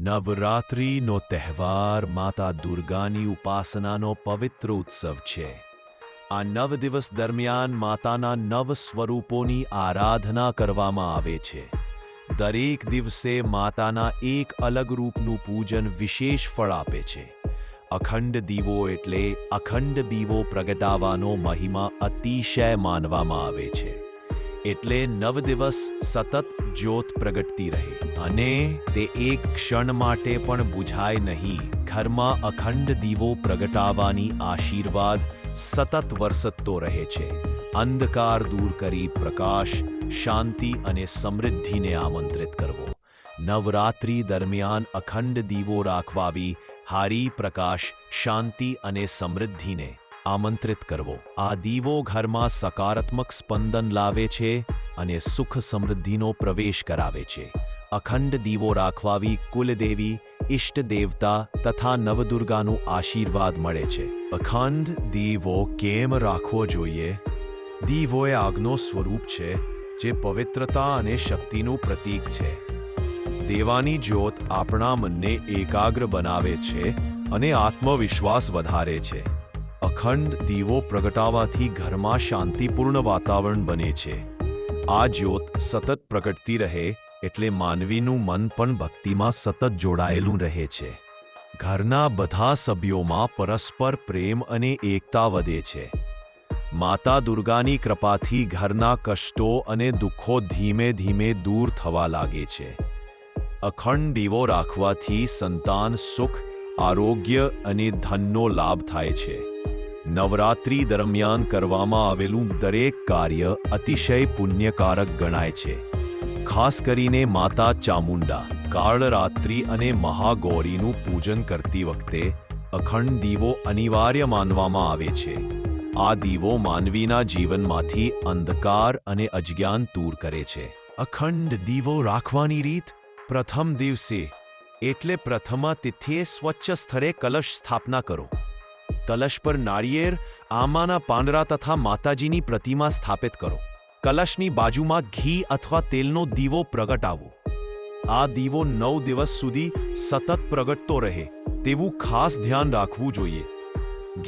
નવરાત્રિનો તહેવાર માતા દુર્ગાની ઉપાસનાનો પવિત્ર ઉત્સવ છે. આ નવ દિવસ દરમિયાન માતાના નવ સ્વરૂપોની આરાધના કરવામાં આવે છે. દરેક દિવસે માતાના એક અલગ રૂપનું પૂજન વિશેષ ફળ આપે છે. અખંડ દીવો એટલે અખંડ દીવો પ્રગટાવાનો મહિમા અતિશય માનવામાં આવે છે. એટલે નવ દિવસ સતત જ્યોત પ્રગટતી રહે. અને તે એક ક્ષણ માટે પણ બુઝાય નહીં. ઘરમાં અખંડ દીવો પ્રગટાવાની આશીર્વાદ સતત વરસતો રહે છે. અંધકાર દૂર કરી પ્રકાશ, શાંતિ અને સમૃદ્ધિને આમંત્રિત કરવો. નવરાત્રી દરમિયાન અખંડ દીવો રાખવાવી, હારી પ્રકાશ, શાંતિ અને સમૃદ્ધિને આમંત્રિત કરવો. આ દીવો ઘરમાં સકારાત્મક સ્પંદન લાવે છે અને સુખ સમૃદ્ધિનો પ્રવેશ કરાવે છે. અખંડ દીવો રાખવાવી કુલદેવી ઇષ્ટ દેવતા તથા નવદુર્ગાનું આશીર્વાદ મળે છે. અખંડ દીવો કેમ રાખવો જોઈએ? દીવો એ આગનો સ્વરૂપ છે જે પવિત્રતા અને શક્તિનું પ્રતીક છે. દેવાની જ્યોત આપણા મનને એકાગ્ર બનાવે છે અને આત્મવિશ્વાસ વધારે છે. અખંડ દીવો પ્રગટાવાથી ઘરમાં શાંતિપૂર્ણ વાતાવરણ બને છે. આ જ્યોત સતત પ્રગટતી રહે એટલે માનવીનું મન પણ ભક્તિમાં સતત જોડાયેલું રહે છે. ઘરના બધા સભ્યોમાં પરસ્પર પ્રેમ અને એકતા વધે છે. માતા દુર્ગાની કૃપાથી ઘરના કષ્ટો અને દુઃખો ધીમે ધીમે દૂર થવા લાગે છે. અખંડ દીવો રાખવાથી સંતાન સુખ, આરોગ્ય અને ધનનો લાભ થાય છે. નવરાત્રી દરમિયાન કરવામાં આવેલું દરેક કાર્ય અતિશય પુણ્યકારક ગણાય છે. ખાસ કરીને માતા ચામુંડા, કાળરાત્રિ અને મહાગૌરીનું પૂજન કરતી વખતે અખંડ દીવો અનિવાર્ય માનવામાં આવે છે. આ દીવો માનવીના જીવનમાંથી અંધકાર અને અજ્ઞાન દૂર કરે છે. અખંડ દીવો રાખવાની રીત પ્રથમ દિવસે, એટલે પ્રથમા તિથિએ સ્વચ્છ સ્થળે કલશ સ્થાપના કરો. કલશ પર નારિયેર, આમાના પાંદડા તથા માતાજીની પ્રતિમા સ્થાપિત કરો. કલશની બાજુમાં ઘી અથવા તેલનો દીવો પ્રગટાવો આ દીવો નવ દિવસ સુધી સતત પ્રગટતો રહે, તેવું ખાસ ધ્યાન રાખવું જોઈએ.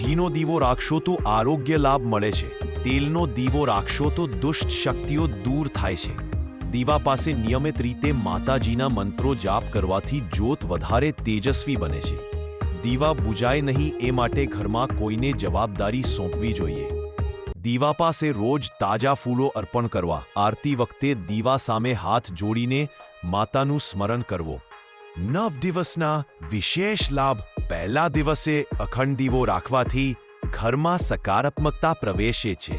ઘીનો દીવો રાખશો તો આરોગ્ય લાભ મળે છે. તેલનો દીવો રાખશો તો દુષ્ટ શક્તિઓ દૂર થાય છે. દીવા પાસે નિયમિત રીતે માતાજીના મંત્રો જાપ કરવાથી જ્યોત વધારે તેજસ્વી બને છે. દીવા બુજાય નહીં એ માટે ઘરમાં કોઈને જવાબદારી સોંપવી જોઈએ. દીવા પાસે રોજ તાજા ફૂલો અર્પણ કરવા, આરતી વખતે દીવા સામે હાથ જોડીને માતાનું સ્મરણ કરવો. નવ દિવસના વિશેષ લાભ પહેલા દિવસે અખંડ દીવો રાખવાથી ઘરમાં સકારાત્મકતા પ્રવેશે છે.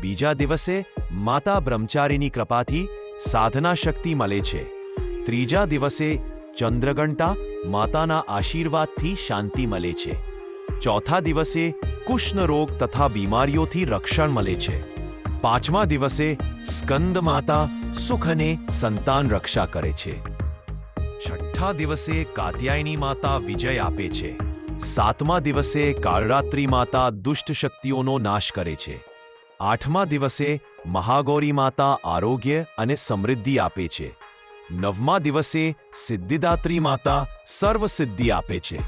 બીજા દિવસે માતા બ્રહ્મચારીની કૃપાથી સાધના શક્તિ મળે છે. ત્રીજા દિવસે ચંદ્રઘંટા માતાના આશીર્વાદથી શાંતિ મળે છે. ચોથા દિવસે કુષ્ણ તથા બીમારીઓથી રક્ષણ મળે છે. પાંચમા દિવસે સ્કંદ માતા સુખ સંતાન રક્ષા કરે છે. છઠ્ઠા દિવસે કાત્યાયની માતા વિજય આપે છે. સાતમા દિવસે કાળરાત્રિ માતા દુષ્ટ શક્તિઓનો નાશ કરે છે. આઠમા દિવસે મહાગૌરી માતા આરોગ્ય અને સમૃદ્ધિ આપે છે. નવમા દિવસે સિદ્ધિદાત્રી માતા સર્વસિદ્ધિ આપે છે.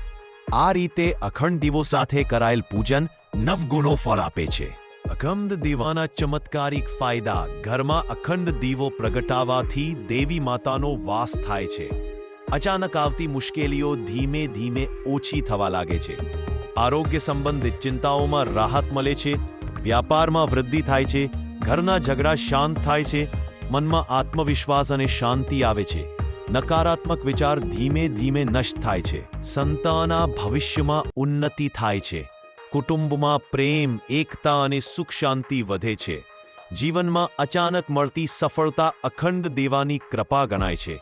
આ રીતે અખંડ દીવો સાથે કરાયેલ પૂજન નવગુણો ફળ આપે છે. અખંડ દીવાના ચમત્કારિક ફાયદા ઘરમાં અખંડ દીવો પ્રગટાવાથી દેવી માતાનો વાસ થાય છે. અચાનક આવતી મુશ્કેલીઓ ધીમે ધીમે ઓછી થવા લાગે છે. આરોગ્ય સંબંધિત ચિંતાઓમાં રાહત મળે છે. વ્યાપારમાં વૃદ્ધિ થાય છે. ઘરના ઝઘડા શાંત થાય છે. મનમાં આત્મવિશ્વાસ અને શાંતિ આવે છે. નકારાત્મક વિચાર ધીમે ધીમે નષ્ટ થાય છે. સંતાના ભવિષ્યમાં ઉન્નતિ થાય છે. કુટુંબમાં પ્રેમ, એકતા અને સુખ શાંતિ વધે છે. જીવનમાં અચાનક મળતી સફળતા અખંડ દેવાની કૃપા ગણાય છે.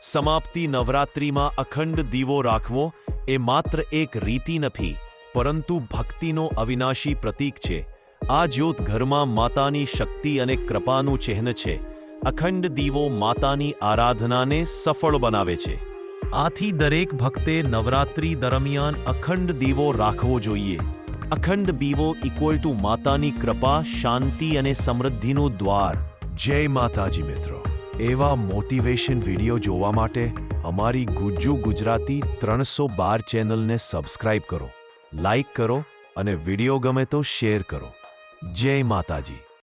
સમાપ્તિ નવરાત્રિમાં અખંડ દીવો રાખવો એ માત્ર એક રીતિ નથી, પરંતુ ભક્તિનો અવિનાશી પ્રતીક છે. આ જ્યોત ઘરમાં માતાની શક્તિ અને કૃપાનું ચિહ્ન છે. અખંડ દીવો માતાની આરાધનાને સફળ બનાવે છે. આથી દરેક ભક્તે નવરાત્રી દરમિયાન અખંડ દીવો રાખવો જોઈએ. અખંડ દીવો ઇક્વલ ટુ માતાની કૃપા, શાંતિ અને સમૃદ્ધિનું દ્વાર. જય માતાજી મિત્રો. એવા મોટિવેશન વીડિયો જોવા માટે અમારી ગુજ્જુ ગુજરાતી ત્રણસો બાર ચેનલને સબસ્ક્રાઇબ કરો લાઇક કરો અને વીડિયો ગમે તો શેર કરો. જય માતાજી.